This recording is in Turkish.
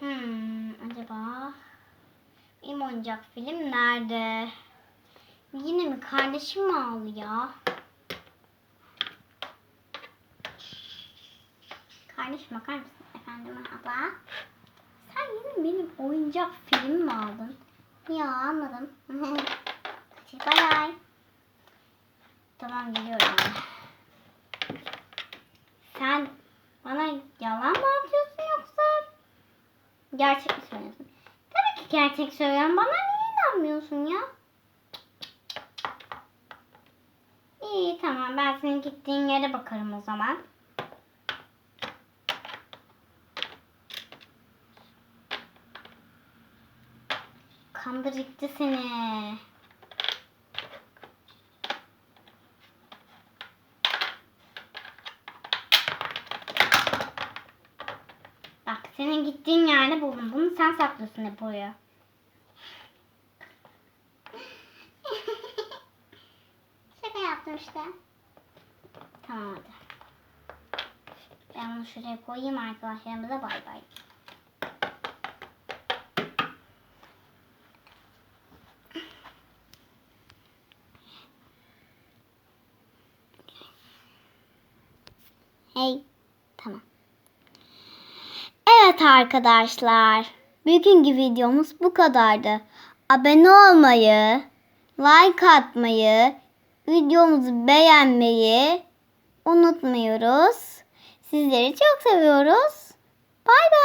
Hmm, acaba benim oyuncak film nerede? Yine mi kardeşim mi aldı ya? Kardeşim bakar mısın efendim abla? Sen yine benim oyuncak film mi aldın? Ya anladım. Hadi bay bay. Tamam geliyorum. Sen bana yalan mı gerçek mi söylüyorsun? Tabii ki gerçek söylüyorum. Bana niye inanmıyorsun ya? İyi tamam ben senin gittiğin yere bakarım o zaman. Kandırıcı seni. Senin gittiğin yerde buldum. Bunu sen saklıyorsun hep oraya. Şaka yaptım işte. Tamam hadi. Ben bunu şuraya koyayım arkadaşlarımıza bay bay. Hey. Evet arkadaşlar. Bugünkü videomuz bu kadardı. Abone olmayı, like atmayı, videomuzu beğenmeyi unutmuyoruz. Sizleri çok seviyoruz. Bay bay.